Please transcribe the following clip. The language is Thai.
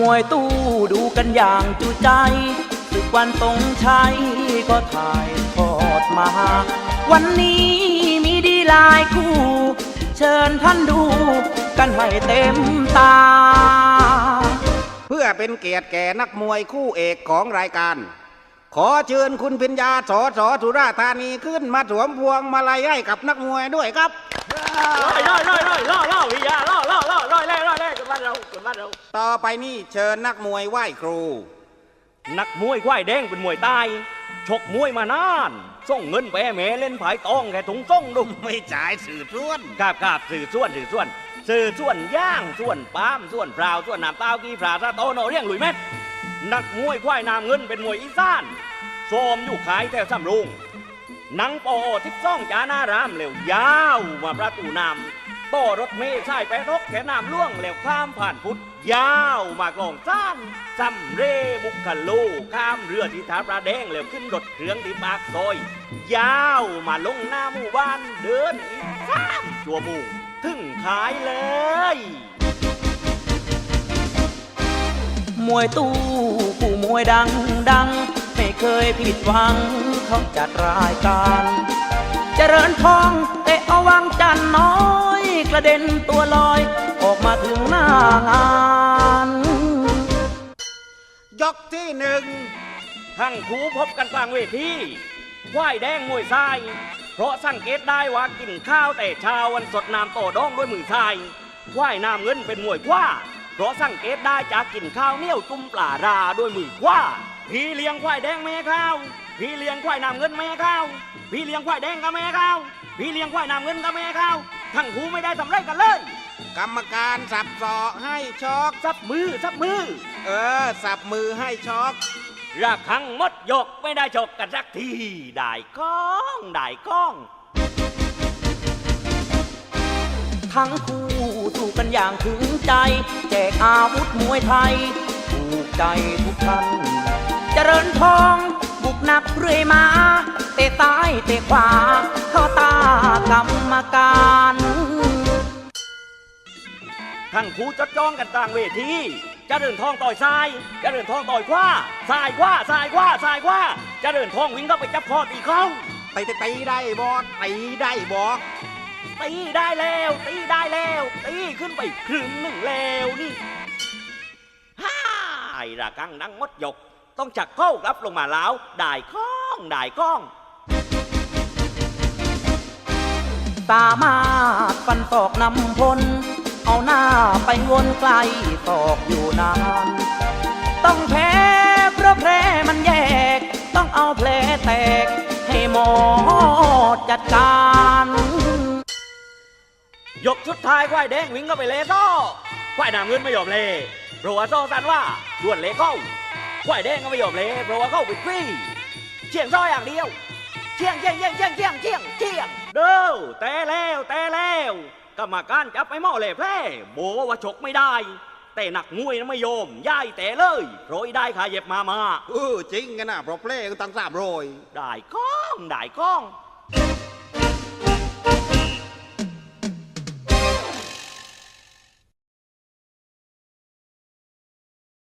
มวยตู้ดูกันอย่างจุใจศึกวันตรงชัยก็ถ่ายทอดมา วันนี้มีดีลายคู่ เชิญท่านดูกันให้เต็มตา เพื่อเป็นเกียรติแก่นักมวยคู่เอกของรายการ ขอเชิญคุณพิญญาสอสอสุราธานีขึ้นมาสวมพวงมาลัยให้กับนักมวยด้วยครับ ร้อยร้อยร้อยร้อยล่อล่อวิยาล่อล่อล่อร้อยแร่ร้อยแร่กันบ้านเรากันบ้านเรา ต่อไปนี่เชิญนักมวยไหว้ครู นักมวยควายแดงเป็นมวยใตายชกมวยมานาน ส่งเงินไปให้แม่เล่นผายตองแค่ถุงส่งดุไม่จ่ายสื่อท้วนกาบกาบสื่อส่วนสื่อส่วน สื่อส่วนย่างส่วนปามส่วนพราวส่วนน้ำเต้ากี้พราซาโตโนเรียงหลุยเม็ดนักมวยควายนามเงินเป็นมวยอีสานโซมอยู่ขายแถวสำรุง นังปอทิพซ่องจานารามเร็วยาวมาประตูน้ำต่อรถเมย์ใช่ไปรกแค่น้ำล่วงแล้วข้ามผ่านพุทธยาวมากลองซ่านซัมเรบุกคโลข้ามเรือที่ทาประแดงแล้วขึ้นรถเครื่องที่ปากซอย ยาวมาลงหน้าหมู่บ้านเดินอีกสามชั่วโมงถึงขายเลยมวยตู้ผู้มวยดังดัง เคยผิดหวังเขาจัดรายการ เจริญทองเตะเอาวังจันน้อย กระเด็นตัวลอย ออกมาถึงหน้างาน ยกที่หนึ่งทั้งคู่พบกันกลางเวทีควายแดงมวยทราย เพราะสังเกตได้ว่ากินข้าวแต่เช้าวันสดน้ำโตดองด้วยมือทรายควายน้ำเงินเป็นมวยคว้าเพราะสังเกตได้จากกินข้าวเหนียวจุ่มปลาราด้วยมือคว้า พี่เลี้ยงควายแดงแม่ข้าวพี่เลี้ยงควายน้ำเงินแม่ข้าวพี่เลี้ยงควายแดงกับแม่ข้าวพี่เลี้ยงควายน้ำเงินกับแม่ข้าวทั้งคู่ไม่ได้ทำไรกันเลย กรรมการสับศอกให้ช็อกซับมือซับมือ เออ สับมือให้ช็อกระคังมดยกไม่ได้ฉกกันสักทีได้ก้องได้ก้อง ทั้งคู่ถูกกันอย่างถึงใจ แจกอาวุธมวยไทยถูกใจทุกท่านเจ ริญทอง บุกหนักเรื่อยมา เตะซ้ายเตะขวา เข้าตากรรมการทั้งคู่จดจ้องกันต่างเวทีเจะเดินทองต่อยซ้ายเจะเดินทองต่อยขวาซ้ายขวาซ้ายขวาซ้ายขวาเจะเดินทองวิ่งเข้าไปจับคอตีเขาตีตีตีได้บอตีได้บอตีได้แล้ว ตีได้แล้ว ตีขึ้นไปครึ่งหนึ่งแล้วนี่ฮ่าไอ้ระกังดังมดยก ต้องจักเข้ารับลงมาแล้วได้ก้องได้ก้องสามารถฟันตอกนำพล เอาหน้าไปวนไกลตอกอยู่นาน ต้องแพ้เพราะแผลมันแยก ต้องเอาแผลแตก ให้หมอจัดการ ยกสุดท้ายควายแดงวิ่งเข้าไปเลโซ่ควายน้ำเงินไม่ยอมเลเพราะว่าโซสันว่าด่วนเลเข้า ควายแดงก็ไม่ยอมเลเพราะว่าเข้าไปฟรีเชียงซ้อยอย่างเดียว เชียงเชียงเชียงเชียงเชียงเชียงเชียงเด้อแต่แล้วแต่แล้วกรรมการจับไอ้หม้อเล่แพร่โบว่าฉกไม่ได้ แต่หนักมวยนะไม่ยอมย่ายแต่เลยโปรยได้ขาเย็บมามาเออจริงกันนะเพราะเพลงตั้งสามโรยได้ก้องได้ก้อง